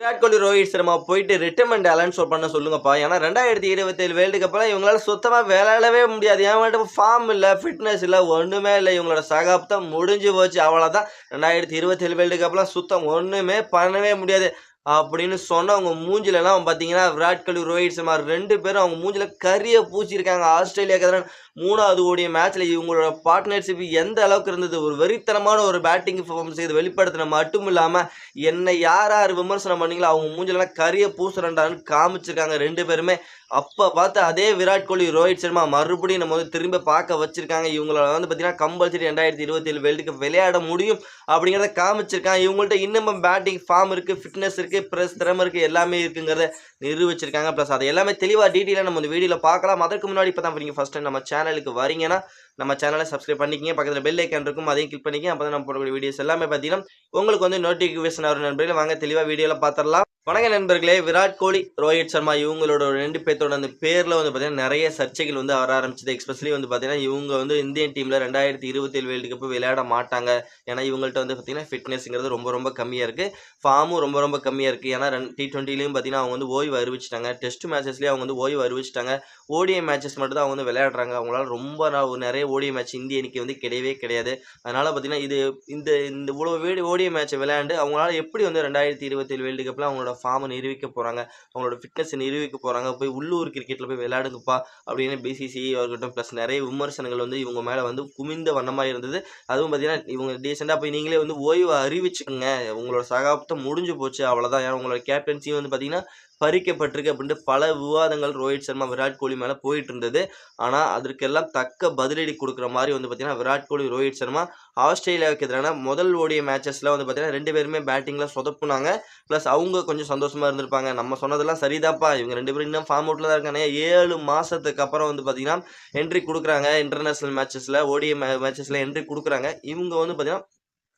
விராட் கோலி ரோஹித் சர்மா போயிட்டு ரிட்டர்மெண்ட் அலன்ஸ் பண்ண சொல்லுங்கப்பா. ஏன்னா ரெண்டாயிரத்தி இருபத்தேழு வேர்ல்டு கப்பில் இவங்களால சுத்தமாக விளையாடவே முடியாது. ஏன் மட்டும் ஃபார்ம் இல்லை ஃபிட்னஸ் இல்லை ஒன்றுமே இல்லை. இவங்களோட சகாப்தம் முடிஞ்சு போச்சு. அவ்வளோதான் ரெண்டாயிரத்தி இருபத்தேழு வேர்ல்டு கப்லாம் சுத்தம் ஒன்றுமே பண்ணவே முடியாது. அப்படின்னு சொன்னவங்க மூஞ்சிலலாம் பார்த்தீங்கன்னா விராட் கோலி ரோஹித் சர்மா ரெண்டு பேரும் அவங்க மூஞ்சில கரிய பூச்சிருக்காங்க ஆஸ்திரேலியாக்கு எதிரான மூணாவது ஓடிய மேட்ச்ல இவங்களோட பார்ட்னர்ஷிப் எந்த அளவுக்கு இருந்தது? ஒரு வெறித்தனமான ஒரு பேட்டிங் பர்ஃபார்மன்ஸ் இது வெளிப்படுத்தின மட்டும் இல்லாமல் என்னை யார் யார் விமர்சனம் பண்ணீங்களோ அவங்க மூஞ்சிலலாம் கரிய பூசுறண்டான்னு காமிச்சிருக்காங்க ரெண்டு பேருமே. அப்போ பார்த்து அதே விராட் கோலி ரோஹித் சர்மா மறுபடியும் நம்ம வந்து திரும்ப பார்க்க வச்சிருக்காங்க. இவங்கள வந்து பார்த்தீங்கன்னா கம்பல்சரி ரெண்டாயிரத்தி இருபத்தேழு வேர்ல்டு கப் விளையாட முடியும் அப்படிங்கிறத காமிச்சிருக்காங்க. இவங்கள்ட்ட இன்னமும் பேட்டிங் ஃபார்ம் இருக்குது ஃபிட்னஸ் இருக்குது ப்ரெஸ் திறமை இருக்குது எல்லாமே இருக்குங்கிறத நிரூபிச்சிருக்காங்க. ப்ளஸ் அதை எல்லாமே தெளிவாக டீட்டெயிலாக நம்ம இந்த வீடியோவில் பார்க்கலாம். அதற்கு முன்னாடி இப்போ தான் நீங்கள் ஃபஸ்ட் டைம் நம்ம சேனலுக்கு வரீங்கன்னா நம்ம சேனலை சப்ஸ்கிரைப் பண்ணிக்கிங்க. பக்கத்தில் பெல் ஐக்கன் இருக்கும் அதையும் கிளிக் பண்ணிக்க அப்போ தான் நம்ம போடக்கூடிய வீடியோஸ் எல்லாமே பார்த்தீங்கன்னா உங்களுக்கு வந்து நோட்டிஃபிகேஷன் வரும் நண்பர்கள். வாங்க தெளிவாக வீடியோவில் பார்த்துடலாம். வணக்க நண்பர்களே. விராட் கோலி ரோஹித் சர்மா இவங்களோட ரெண்டு பேர்த்தோட அந்த பேரில் வந்து பார்த்தீங்கன்னா நிறைய சர்ச்சைகள் வந்து வர ஆரம்பிச்சது. எஸ்பெஷலி வந்து பார்த்தீங்கன்னா இவங்க வந்து இந்தியன் டீமில் ரெண்டாயிரத்தி இருபத்தேழு வேர்ல்டு கப் விளையாட மாட்டாங்க. ஏன்னா இவங்கள்ட்ட வந்து பார்த்தீங்கன்னா ஃபிட்னஸ்ங்கிறது ரொம்ப ரொம்ப கம்மியாக இருக்குது ஃபார்மும் ரொம்ப ரொம்ப கம்மியாக இருக்குது ஏன்னா ரெண்டு டி ட்வெண்ட்டிலையும் பார்த்தீங்கன்னா அவங்க வந்து ஓய்வு அறிவிச்சிட்டாங்க. டெஸ்ட் மேட்சஸ்லேயும் அவங்க வந்து ஓய்வு அறிவிச்சிட்டாங்க. ஓடிஐ மேட்சஸ் மட்டும் தான் அவங்க வந்து விளையாடுறாங்க. அவங்களால ரொம்ப நாள் நிறைய ஓடிஐ மேட்ச் இந்திய அணிக்கு வந்து கிடையவே கிடையாது. அதனால் பார்த்தீங்கன்னா இது இந்த இந்த இவ்வளோ வீடு ஓடிஐ மேட்ச்சை விளையாண்டு அவங்களால எப்படி வந்து ரெண்டாயிரத்தி இருபத்தேழு வேர்ல்டு கப்பில் அவங்களோட ஃபார்மை நிரூபிக்க போகிறாங்க அவங்களோட ஃபிட்னஸை நிரூபிக்க போகிறாங்க போய் உள்ளூர் கிரிக்கெட்டில் போய் விளையாடுங்கப்பா அப்படின்னு பிசிசிஐ இருக்கட்டும் ப்ளஸ் நிறைய விமர்சனங்கள் வந்து இவங்க மேலே வந்து குமிந்த வண்ணமாக இருந்தது. அதுவும் பார்த்தீங்கன்னா இவங்க டீசெண்டாக போய் நீங்களே வந்து ஓய்வு அறிவிச்சுக்கோங்க. உங்களோட சகாப்தம் முடிஞ்சு போச்சு. அவ்வளோதான் ஏன்னா உங்களோட கேப்டன்சியும் வந்து பார்த்தீங்கன்னா பறிக்கப்பட்டிருக்கு அப்படின்ட்டு பல விவாதங்கள் ரோஹித் சர்மா விராட் கோலி மேலே போயிட்டு இருந்தது ஆனால் அதற்கெல்லாம் தக்க பதிலடி கொடுக்குற மாதிரி வந்து பார்த்தீங்கன்னா விராட் கோலி ரோஹித் சர்மா ஆஸ்திரேலியாவுக்கு எதிரான முதல் ஓடிய மேட்சஸில் வந்து பார்த்தீங்கன்னா ரெண்டு பேருமே பேட்டிங்கில் சொதப்புனாங்க. ப்ளஸ் அவங்க கொஞ்சம் சந்தோஷமாக இருந்திருப்பாங்க. நம்ம சொன்னதெல்லாம் சரிதாப்பா. இவங்க ரெண்டு பேரும் இன்னும் ஃபார்ம் அவுட்டில் தான் இருக்காங்க ஏழு மாதத்துக்கு அப்புறம் வந்து பார்த்தீங்கன்னா என்ட்ரி கொடுக்குறாங்க. இன்டர்நேஷ்னல் மேட்சஸில் ஓடிய மே மேட்சஸில் என்ட்ரி கொடுக்குறாங்க. இவங்க வந்து பார்த்தீங்கன்னா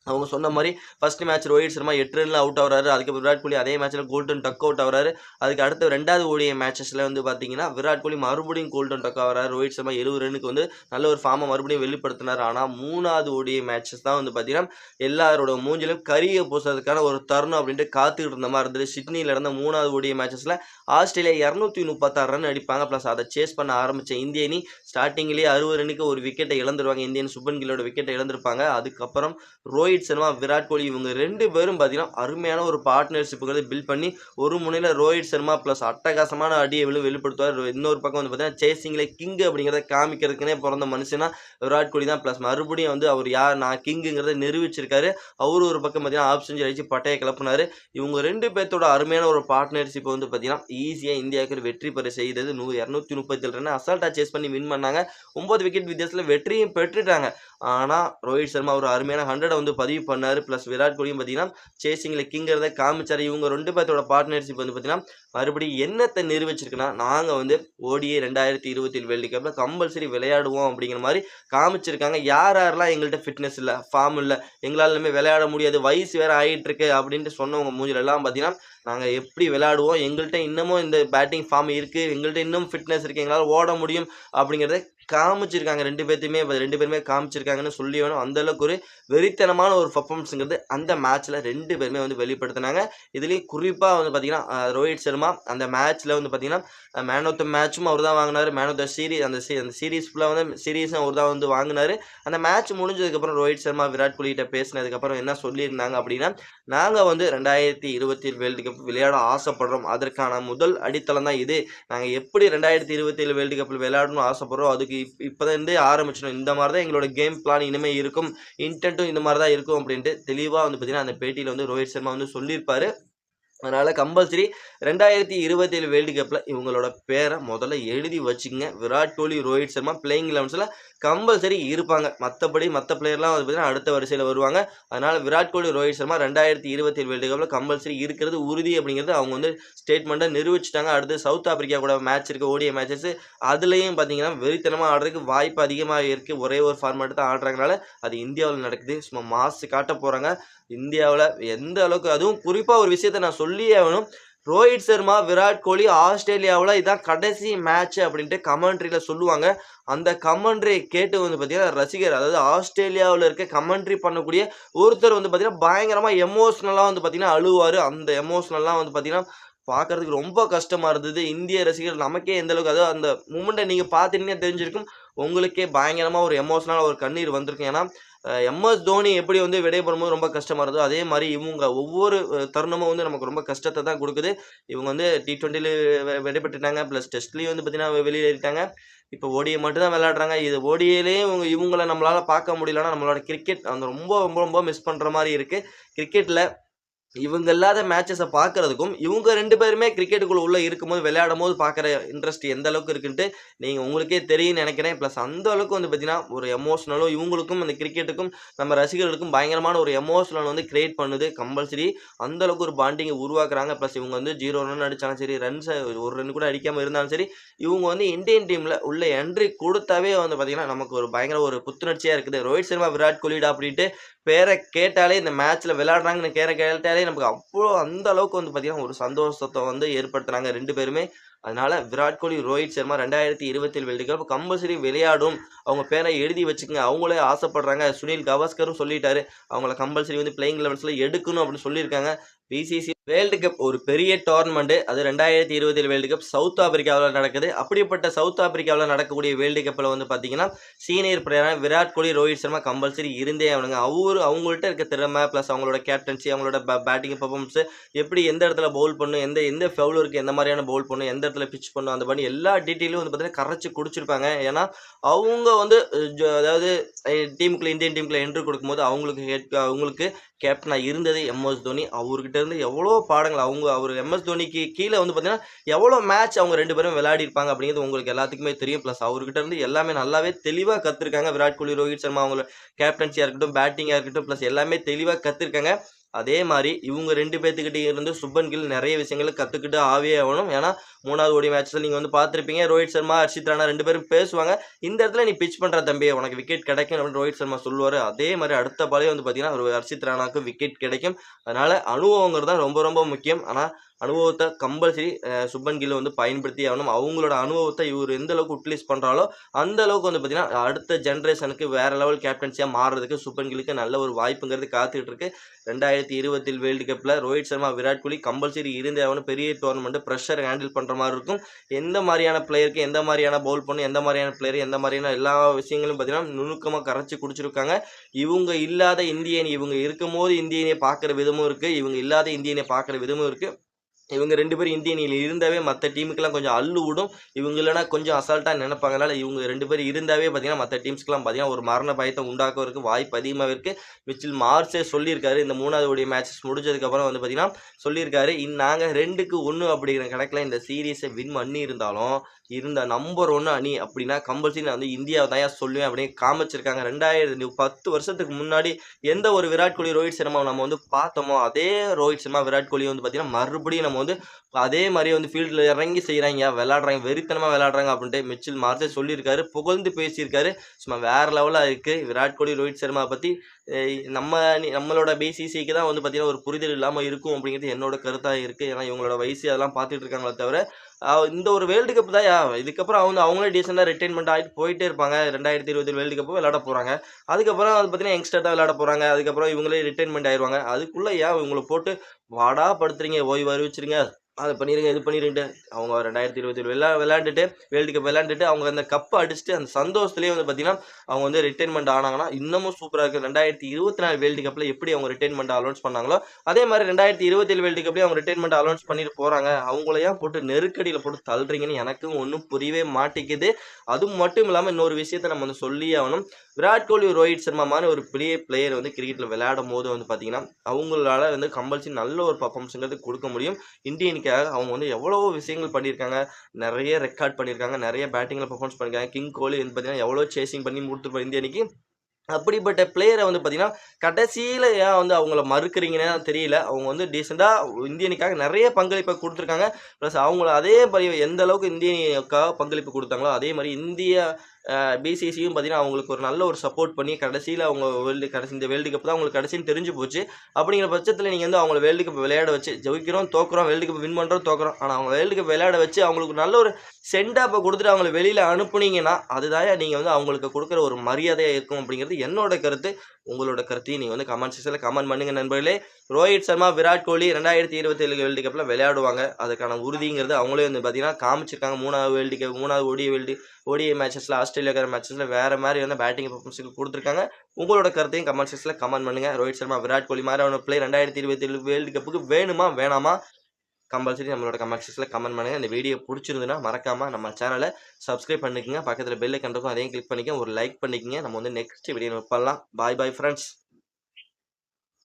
அவங்க சொன்ன மாதிரி ஃபர்ஸ்ட் மேட்ச் ரோஹித் சர்மா எட்டு ரனில் அவுட் ஆகிறாரு. அதுக்கப்புறம் விராட் கோலி அதே மேட்ச்சில் கோல்டன் டக் அவுட் ஆகிறாரு. அதுக்கு அடுத்த ரெண்டாவது ஓடிய மேட்சஸில் வந்து பார்த்தீங்கன்னா விராட் கோலி மறுபடியும் கோல்டன் டக் ஆகிறாரு. ரோஹித் சர்மா எழுபது ரனுக்கு வந்து நல்ல ஒரு ஃபார்மை மறுபடியும் வெளிப்படுத்தினார். ஆனால் மூணாவது ஓடிய மேட்சஸ் தான் வந்து பார்த்தீங்கன்னா எல்லாரோட மூஞ்சிலும் கரியை பூசுறதுக்கான ஒரு தருணம் அப்படின்ட்டு காத்துக்கிட்டு இருந்த மாதிரி இருந்தது. சிட்னியில் இருந்த மூணாவது ஓடிய மேட்சஸில் ஆஸ்திரேலியா இரநூத்தி முப்பத்தாறு ரன் அடிப்பாங்க. ப்ளஸ் அதை சேஸ் பண்ண ஆரம்பித்த இந்திய அணி ஸ்டார்டிங்லேயே அறுபது ரனுக்கு ஒரு விக்கெட்டை இழந்துருவாங்க. இந்தியன் சுப்பன் கில்லோட விக்கெட்டை இழந்திருப்பாங்க. அதுக்கப்புறம் ரோஹித் ரோஹித் சர்மா விராட் கோலி இவங்க ரெண்டு பேரும் பார்த்தீங்கன்னா அருமையான ஒரு பார்ட்னர்ஷிப்புங்கிறது பில்ட் பண்ணி ஒரு முனையில் ரோஹித் சர்மா ப்ளஸ் அட்டகாசமான அடியை விழு வெளிப்படுத்துவார். இன்னொரு பக்கம் வந்து பார்த்தீங்கன்னா சேசிங்கில் கிங் அப்படிங்கிறத காமிக்கிறதுக்குனே பிறந்த மனுஷனா விராட் கோலி தான். ப்ளஸ் மறுபடியும் வந்து அவர் யார் நான் கிங்குங்கிறத நிரூபிச்சிருக்காரு. அவர் ஒரு பக்கம் பார்த்தீங்கன்னா ஆப்ஷன் செஞ்சு பட்டையை கிளப்புனார். இவங்க ரெண்டு பேர்த்தோட அருமையான ஒரு பார்ட்னர்ஷிப் வந்து பார்த்தீங்கன்னா ஈஸியாக இந்தியாவுக்கு வெற்றி பெற செய்தது. நூ இரநூத்தி முப்பத்தி ரன் அசால்ட்டாக சேஸ் பண்ணி வின் பண்ணாங்க. ஒன்பது விக்கெட் வித்தியாசத்தில் வெற்றியும் பெற்றுட்டாங்க. ஆனால் ரோஹித் சர்மா ஒரு அருமையான ஹண்ட்ரடை வந்து பதிவு பண்ணார். ப்ளஸ் விராட் கோலியும் பார்த்தீங்கன்னா சேசிங்கில் கிங்கிறத காமிச்சார். இவங்க ரெண்டு பேர்த்தோட பார்ட்னர்ஷிப் வந்து பார்த்தீங்கன்னா மறுபடியும் என்னத்தை நிரூபிச்சிருக்குன்னா நாங்கள் வந்து ஓடிஏ ரெண்டாயிரத்தி இருபத்தி ஏழு வேர்ல்டு கப்பில் கம்பல்சரி விளையாடுவோம் அப்படிங்கிற மாதிரி காமிச்சிருக்காங்க. யார் யாரெல்லாம் எங்கள்கிட்ட ஃபிட்னஸ் இல்லை ஃபார்ம் இல்லை எங்களாலுமே விளையாட முடியாது வயசு வேறு ஆகிட்டு இருக்கு அப்படின்ட்டு சொன்னவங்க மூஞ்சிலெல்லாம் பார்த்தீங்கன்னா நாங்கள் எப்படி விளையாடுவோம்? எங்கள்கிட்ட இன்னமும் இந்த பேட்டிங் ஃபார்ம் இருக்குது எங்கள்கிட்ட இன்னும் ஃபிட்னஸ் இருக்குது எங்களால் ஓட முடியும் அப்படிங்கிறத காமிச்சிருக்காங்க. ரெண்டு பேர்த்தையுமே ரெண்டு பேருமே காமிச்சிருக்காங்கன்னு சொல்லி வேணும். அந்தளவுக்கு ஒரு வெறித்தனமான ஒரு பர்ஃபார்மன்ஸுங்கிறது அந்த மேட்ச்சில் ரெண்டு பேருமே வந்து வெளிப்படுத்தினாங்க. இதுலேயும் குறிப்பாக வந்து பார்த்தீங்கன்னா ரோஹித் சர்மா அந்த மேட்ச்சில் வந்து பார்த்திங்கன்னா மேன் ஆஃப் த மேட்சும் அவர் தான் வாங்கினார். மேன் ஆஃப் த சீரீஸ் அந்த அந்த சீரீஸ் ஃபுல்லாக வந்து சீரீஸும் அவர் தான் வந்து வாங்கினார். அந்த மேட்ச் முடிஞ்சதுக்கப்புறம் ரோஹித் சர்மா விராட் கோலிகிட்ட பேசினதுக்கப்புறம் என்ன சொல்லியிருந்தாங்க அப்படின்னா நாங்கள் வந்து ரெண்டாயிரத்தி இருபத்தி ஏழு வேர்ல்டு கப் விளையாட ஆசைப்படுறோம். அதற்கான முதல் அடித்தளம் தான் இது. நாங்கள் எப்படி ரெண்டாயிரத்தி இருபத்தி ஏழு வேர்ல்டு கப்பில் விளையாடணும்னு ஆசைப்படுறோம் அதுக்கு இப் இப்போதே ஆரம்பிச்சிடும் இந்த மாதிரி தான் எங்களோட கேம் பிளான் இனிமேல் இருக்கும். இன்டென்ட்டும் இந்த மாதிரி தான் இருக்கும் அப்படின்ட்டு தெளிவாக வந்து பார்த்தீங்கன்னா அந்த பேட்டியில் வந்து ரோஹித் சர்மா வந்து சொல்லியிருப்பார். அதனால் கம்பல்சரி ரெண்டாயிரத்தி இருபத்தேழு வேர்ல்டு கப்பில் இவங்களோட பேரை முதல்ல எழுதி வச்சுங்க விராட் கோலி ரோஹித் சர்மா பிளேயிங் லெவன்ஸில் கம்பல்சரி இருப்பாங்க. மற்றபடி மற்ற பிளேயர்லாம் வந்து பார்த்தீங்கன்னா அடுத்த வரிசையில் வருவாங்க. அதனால் விராட் கோலி ரோஹித் சர்மா ரெண்டாயிரத்தி இருபத்தேழு வேர்ல்டு கப்பில் கம்பல்சரி இருக்கிறது உறுதி அப்படிங்கிறது அவங்க வந்து ஸ்டேட்மெண்ட்டை நிரூபிச்சிட்டாங்க. அடுத்து சவுத் ஆப்பிரிக்கா கூட மேட்ச் இருக்குது ஓடிய மேட்சஸ் அதுலேயும் பார்த்தீங்கன்னா வெறித்தனமாக ஆடுறதுக்கு வாய்ப்பு அதிகமாக இருக்குது ஒரே ஒரு ஃபார்மேட் தான் ஆடுறதுனால அது இந்தியாவில் நடக்குது. சும்மா மாசு காட்ட போகிறாங்க இந்தியாவில் எந்த அளவுக்கு அதுவும் குறிப்பாக ஒரு விஷயத்தை நான் சொல்லியே ஆகணும். ரோஹித் சர்மா விராட் கோலி ஆஸ்திரேலியாவில் இதான் கடைசி மேட்ச் அப்படின்ட்டு கமெண்ட்ரியில் சொல்லுவாங்க. அந்த கமெண்ட்ரியை கேட்டு வந்து பார்த்தீங்கன்னா ரசிகர் அதாவது ஆஸ்திரேலியாவில் இருக்க கமெண்ட்ரி பண்ணக்கூடிய ஒருத்தர் வந்து பார்த்தீங்கன்னா பயங்கரமாக எமோஷ்னலாக வந்து பார்த்தீங்கன்னா அழுவார். அந்த எமோஷ்னல்லாம் வந்து பார்த்தீங்கன்னா பார்க்கறதுக்கு ரொம்ப கஷ்டமாக இருந்தது. இந்திய ரசிகர்கள் நமக்கே எந்த அளவுக்கு அதாவது அந்த மூமெண்ட்டை நீங்கள் பார்த்துட்டீங்கன்னா தெரிஞ்சிருக்கும். உங்களுக்கே பயங்கரமாக ஒரு எமோஷ்னலாக ஒரு கண்ணீர் வந்திருக்கும். ஏன்னா எம்எஸ் தோனி எப்படி வந்து விடைபெறும் போது ரொம்ப கஷ்டமாக இருந்தோ அதே மாதிரி இவங்க ஒவ்வொரு தருணமும் வந்து நமக்கு ரொம்ப கஷ்டத்தை தான் கொடுக்குது. இவங்க வந்து டி ட்வெண்ட்டிலேயே விடைபெற்றுட்டாங்க ப்ளஸ் டெஸ்ட்லேயும் வந்து பார்த்தீங்கன்னா வெளியேறிட்டாங்க இப்போ ஓடியை மட்டும்தான் விளையாடுறாங்க. இது ஓடியிலேயே இவங்க இவங்கள நம்மளால் பார்க்க முடியலன்னா நம்மளோட கிரிக்கெட் அந்த ரொம்ப ரொம்ப ரொம்ப மிஸ் பண்ணுற மாதிரி இருக்குது கிரிக்கெட்டில் இவங்க இல்லாத மேட்சஸை பார்க்கறதுக்கும் இவங்க ரெண்டு பேருமே கிரிக்கெட்டுக்குள்ள உள்ள இருக்கும்போது விளையாடும் போது பார்க்குற இன்ட்ரெஸ்ட் எந்த அளவுக்கு இருக்குன்ட்டு நீங்கள் உங்களுக்கே தெரியும்னு நினைக்கிறேன். ப்ளஸ் அந்த அளவுக்கு வந்து பார்த்தீங்கன்னா ஒரு எமோஷனலும் இவங்களுக்கும் இந்த கிரிக்கெட்டுக்கும் நம்ம ரசிகர்களுக்கும் பயங்கரமான ஒரு எமோஷனல் வந்து கிரியேட் பண்ணுது கம்பல்சரி அந்த அளவுக்கு ஒரு பாண்டிங்கை உருவாக்குறாங்க. ப்ளஸ் இவங்க வந்து ஜீரோ ரன் அடித்தாலும் சரி ரன்ஸை ஒரு ரன் கூட அடிக்காமல் இருந்தாலும் சரி இவங்க வந்து இந்தியன் டீமில் உள்ள என்ட்ரி கொடுத்தாவே வந்து பார்த்தீங்கன்னா நமக்கு ஒரு பயங்கர ஒரு புத்துணர்ச்சியாக இருக்குது. ரோஹித் சர்மா விராட் கோலிடா அப்படின்ட்டு பேரை கேட்டாலே இந்த மேட்ச்சில் விளையாடுறாங்கன்னு கேரை கேட்டாலே நமக்கு அவ்வளோ அந்த அளவுக்கு வந்து பார்த்தீங்கன்னா ஒரு சந்தோஷத்தை வந்து ஏற்படுத்துனாங்க ரெண்டு பேருமே. அதனால விராட் கோலி ரோஹித் சர்மா ரெண்டாயிரத்தி இருபத்தில் வேர்ல்டு கப் கம்பல்சரி விளையாடும். அவங்க பேரை எழுதி வச்சுக்கோங்க. அவங்களே ஆசைப்படுறாங்க. சுனில் கவாஸ்கரும் சொல்லிட்டாரு. அவங்கள கம்பல்சரி வந்து பிளேயிங் லெவன்ஸில் எடுக்கணும் அப்படின்னு சொல்லியிருக்காங்க. பிசிசி வேர்ல்டு கப் ஒரு பெரிய டோர்னமெண்ட் அது ரெண்டாயிரத்தி இருபதில் வேர்ல்டு கப் சவுத் ஆப்பிரிக்காவில் நடக்குது. அப்படிப்பட்ட சவுத் ஆப்பிரிக்காவில் நடக்கக்கூடிய வேர்ல்டு கப்பில் வந்து பார்த்தீங்கன்னா சீனியர் பிளேயரான விராட் கோலி ரோஹித் சர்மா கம்பல்சரி இருந்தே ஆகணுங்க. அவரு அவங்கள்ட்ட இருக்க திறமை ப்ளஸ் அவங்களோட கேப்டன்சி அவங்களோட பேட்டிங் பர்ஃபார்மன்ஸ் எப்படி எந்த இடத்துல பவுல் பண்ணும் எந்த எந்த ஃபவுலருக்கு எந்த மாதிரியான பவுல் பண்ணும் எந்த இடத்துல பிச் பண்ணும் அந்த மாதிரி எல்லா டீட்டெயிலும் வந்து பார்த்தீங்கன்னா கரைச்சி குடிச்சிருப்பாங்க. ஏன்னா அவங்க வந்து அதாவது டீமுக்குள்ளே இந்தியன் டீமுக்குள்ளே என்ட்ரி கொடுக்கும்போது அவங்களுக்கு ஹெட் அவங்களுக்கு கேப்டனாக இருந்தது எம்எஸ் தோனி. அவர்கிட்ட இருந்து எவ்வளோ பாடங்கள் அவங்க அவர் எம்எஸ் தோனிக்கு கீழே வந்து பார்த்தீங்கன்னா எவ்வளோ மேட்ச் அவங்க ரெண்டு பேரும் விளையாடி இருப்பாங்க அப்படிங்கிறது உங்களுக்கு எல்லாத்துக்குமே தெரியும். ப்ளஸ் அவர்கிட்ட இருந்து எல்லாமே நல்லாவே தெளிவாக கற்றுருக்காங்க விராட் கோலி ரோஹித் சர்மா அவங்களோட கேப்டன்சியாக இருக்கட்டும் பேட்டிங்காக இருக்கட்டும் ப்ளஸ் எல்லாமே தெளிவாக கற்றுருக்காங்க அதே மாதிரி இவங்க ரெண்டு பேர்த்துக்கிட்டே இருந்து சுப்பன் கில் நிறைய விஷயங்களை கற்றுக்கிட்டு ஆவே ஆகணும் ஏன்னா மூணாவது ஓடி மேட்ச்சில் நீங்கள் வந்து பார்த்துருப்பீங்க ரோஹித் சர்மா ஹர்ஷித் ராணா ரெண்டு பேரும் பேசுவாங்க. இந்த இடத்துல நீ பிச் பண்ணுற தம்பி உனக்கு விக்கெட் கிடைக்கும் அப்படின்னு ரோஹித் சர்மா சொல்லுவார். அதே மாதிரி அடுத்த பாலே வந்து பார்த்தீங்கன்னா ஒரு ஹர்ஷித் ராணாவுக்கு விக்கெட் கிடைக்கும். அதனால் அனுபவங்கிறது தான் ரொம்ப ரொம்ப முக்கியம். ஆனால் அனுபவத்தை கம்பல்சரி சுப்பன் கில் வந்து பயன்படுத்தி ஆகணும். அவங்களோட அனுபவத்தை இவர் எந்த அளவுக்கு யூட்டிலைஸ் பண்ணுறாலோ அந்த அளவுக்கு வந்து பார்த்தீங்கன்னா அடுத்த ஜென்ரேஷனுக்கு வேறு லெவல் கேப்டன்சியாக மாறுறதுக்கு சுப்பன் கில்லுக்கு நல்ல ஒரு வாய்ப்புங்கிறது காத்துக்கிட்டு இருக்கு. ரெண்டாயிரத்தி இருபத்தில் வேர்ல்டு கப்பில் ரோஹித் சர்மா விராட் கோலி கம்பல்சரி இருந்தே ஆகணும். பெரிய டோர்னமெண்ட் ப்ரெஷர் ஹேண்டில் பண்ணுற மாதிரி இருக்கும். எந்த மாதிரியான பிளேயருக்கு எந்த மாதிரியான பவுல் பண்ணும் எந்த மாதிரியான பிளேயர் எந்த மாதிரியான எல்லா விஷயங்களும் பார்த்தீங்கன்னா நுணுக்கமாக கரைச்சி குடிச்சிருக்காங்க. இவங்க இல்லாத இந்தியன் இவங்க இருக்கும்போது இந்தியனை பார்க்குற விதமும் இருக்குது இவங்க இல்லாத இந்தியனை பார்க்குற விதமும் இருக்குது இவங்க ரெண்டு பேரும் இந்திய அணியில் இருந்தாவே மற்ற டீமுக்கெல்லாம் கொஞ்சம் அள்ளு விடும். இவங்க இல்லைனா கொஞ்சம் அசால்ட்டாக நினைப்பாங்கனால இவங்க ரெண்டு பேரும் இருந்தாவே பார்த்தீங்கன்னா மற்ற டீம்ஸ்க்குலாம் பார்த்தீங்கன்னா ஒரு மரண பயத்தை உண்டாக்குறதுக்கு வாய்ப்பு அதிகமாக இருக்குது மிச்சில் மார்ச்சே சொல்லியிருக்காரு. இந்த மூணாவது உடைய மேட்சஸ் முடிஞ்சதுக்கப்புறம் வந்து பார்த்தீங்கன்னா சொல்லியிருக்காரு. இன் நாங்கள் ரெண்டுக்கு ஒன்று அப்படிங்கிற கணக்கில் இந்த சீரீஸை வின் பண்ணி இருந்தாலும் இருந்த நம்பர் ஒன்று அணி அப்படின்னா கம்பல்சரி நான் வந்து இந்தியாவை தான் ஏன் சொல்லுவேன் அப்படின்னு காமிச்சிருக்காங்க. ரெண்டாயிரத்தி பத்து வருஷத்துக்கு முன்னாடி எந்த ஒரு விராட் கோலி ரோஹித் சர்மாவை நம்ம வந்து பார்த்தோமோ அதே ரோஹித் சர்மா விராட் கோலி வந்து பார்த்தீங்கன்னா மறுபடியும் நம்ம வந்து அதே மாதிரி வந்து ஃபீல்டில் இறங்கி செய்கிறாங்க விளாட்றாங்க வெறித்தனமாக விளாட்றாங்க அப்படின்ட்டு மிச்சில் மார்ச்சே சொல்லியிருக்காரு புகழ்ந்து பேசியிருக்காரு. சும்மா வேறு லெவலாக இருக்குது விராட் கோலி ரோஹித் சர்மா பற்றி நம்ம நம்மளோட பிசிசிக்கு தான் வந்து பார்த்தீங்கன்னா ஒரு புரிதல் இல்லாமல் இருக்கும் அப்படிங்கிறது என்னோட கருத்தாக இருக்குது ஏன்னா இவங்களோட வயசு அதெல்லாம் பார்த்துட்டு இருக்காங்களே தவிர இந்த ஒரு வேர்ல்டு கப் தான் இதுக்கப்புறம் அவங்க அவங்களே டீசெண்டாக ரிட்டைன்மெண்ட் ஆகிட்டு போயிட்டே இருப்பாங்க. ரெண்டாயிரத்தி இருபது வேர்ல்டு கப்பு விளையாட போகிறாங்க அதுக்கப்புறம் அது பார்த்தீங்கன்னா யங்ஸ்டர் தான் விளையாட போகிறாங்க அதுக்கப்புறம் இவங்களே ரிட்டைன்மெண்ட் ஆயிடுவாங்க அதுக்குள்ளே ஏன் இவங்களை போட்டு வாடா படுத்துறீங்க ஓய்வு அறிவிச்சிருங்க. அதை பண்ணிடுங்க இது பண்ணிடுங்க அவங்க ரெண்டாயிரத்தி இருபத்தி விளா விளையாண்டுட்டு வேர்ல்டு கப் விளையாண்டுட்டு அவங்க அந்த கப்பை அடிச்சுட்டு அந்த சந்தோஷத்துலேயே வந்து பார்த்தீங்கன்னா அவங்க வந்து ரிட்டைன்மெண்ட் ஆனாங்கன்னா இன்னமும் சூப்பராக இருக்குது ரெண்டாயிரத்தி இருபத்தி நாலு வேர்ல்டு கப்பில் எப்படி அவங்க ரிட்டைன்மெண்ட் அலௌன்ஸ் பண்ணாங்களோ அதே மாதிரி ரெண்டாயிரத்தி இருபத்தேழு வேர்ல்டு கப்லேயும் அவங்க ரிட்டைன்மெண்ட் அலௌன்ஸ் பண்ணிட்டு போகிறாங்க அவங்களையும் போட்டு நெருக்கடியில் போட்டு தள்ளுறீங்கன்னு எனக்கும் ஒன்றும் புரியவே மாட்டேங்குது. அது மட்டும் இல்லாமல் இன்னொரு விஷயத்தை நம்ம வந்து சொல்லியே ஆகணும். விராட் கோலி ரோஹித் சர்மா மாதிரி ஒரு பெரிய பிளேயர் வந்து கிரிக்கெட்டில் விளையாடும் போது வந்து பார்த்தீங்கன்னா அவங்களால வந்து கம்பல்சரி நல்ல ஒரு பர்ஃபார்மன்ஸுங்கிறது கொடுக்க முடியும். இந்தியனுக்காக அவங்க வந்து எவ்வளவோ விஷயங்கள் பண்ணியிருக்காங்க. நிறைய ரெக்கார்ட் பண்ணியிருக்காங்க. நிறைய பேட்டிங்கில் பர்ஃபார்மன்ஸ் பண்ணியிருக்காங்க. கிங் கோலி வந்து பார்த்தீங்கன்னா எவ்வளோ சேசிங் பண்ணி கொடுத்துருப்போம் இந்திய அப்படிப்பட்ட பிளேயரை வந்து பார்த்தீங்கன்னா கடைசியில் ஏன் வந்து அவங்கள மறுக்கிறீங்கன்னு தெரியல. அவங்க வந்து டீசெண்டாக இந்தியனுக்காக நிறைய பங்களிப்பை கொடுத்துருக்காங்க. ப்ளஸ் அவங்கள அதே மாதிரி எந்த அளவுக்கு இந்தியனுக்காக பங்களிப்பு கொடுத்தாங்களோ அதே மாதிரி இந்திய பிசிசியும் பார்த்தீங்கன்னா அவங்களுக்கு ஒரு நல்ல ஒரு சப்போர்ட் பண்ணி கடைசியில் அவங்க வேர்ல்டு கடைசி இந்த வேர்ல்டு கப் தான் அவங்களுக்கு கடைசின்னு தெரிஞ்சு போச்சு. அப்படிங்கிற பட்சத்தில் நீங்கள் வந்து அவங்கள வேர்ல்டு கப் விளையாட வச்சு ஜெயிக்கிறோம் தோக்குறோம் வேர்ல்டு கப் வின் பண்ணுறோம் தோக்குறோம். ஆனால் அவங்க வேர்ல்டு கப் விளையாட வச்சு அவங்களுக்கு நல்ல ஒரு சென்டாப்பை கொடுத்துட்டு அவங்கள வெளியில் அனுப்புனீங்கன்னா அதுதான் நீங்கள் வந்து அவங்களுக்கு கொடுக்குற ஒரு மரியாதையாக இருக்கும் அப்படிங்கிறது என்னோட கருத்து. உங்களோட கருத்தையும் நீங்கள் வந்து கமெண்ட் செக்ஷனில் கமெண்ட் பண்ணுங்கள் நண்பர்களே. ரோஹித் சர்மா விராட் கோலி ரெண்டாயிரத்தி இருபத்தி ஏழு வேர்ல்டு கப்பில் விளையாடுவாங்க. அதுக்கான உறுதிங்கிறது அவங்களே வந்து பார்த்தீங்கன்னா காமிச்சிருக்காங்க. மூணாவது வேர்ல்டு கப் மூணாவது ஓடிய வேர்ல்டு ஓடிய மேட்சஸில் ஆஸ்திரேலியாக்கார மேட்சஸில் வேறு மாதிரி வந்து பேட்டிங் பர்ஃபார்மன்ஸுக்கு கொடுத்துருக்காங்க. உங்களோட கருத்தையும் கமெண்ட் செக்ஷனில் கமெண்ட் பண்ணுங்கள் ரோஹித் சர்மா விராட் கோலி மாதிரி அவனோட பிளே ரெண்டாயிரத்தி இருபத்தேழு வேர்ல்டு கப்புக்கு வேணுமா வேணாமா? கம்பல்சரி நம்மளோட கமெண்ட் செக்ஷனில் கமெண்ட் பண்ணுங்கள் இந்த வீடியோ பிடிச்சிருந்துன்னா மறக்காமல் நம்ம சேனலை சப்ஸ்கிரைப் பண்ணிக்கங்க. பக்கத்தில் பெல்லை கண்டிருக்கும் அதையும் கிளிக் பண்ணிக்கோங்க. ஒரு லைக் பண்ணிக்கோங்க. நம்ம வந்து நெக்ஸ்ட் வீடியோ பண்ணலாம் பாய் பாய் ஃப்ரெண்ட்ஸ்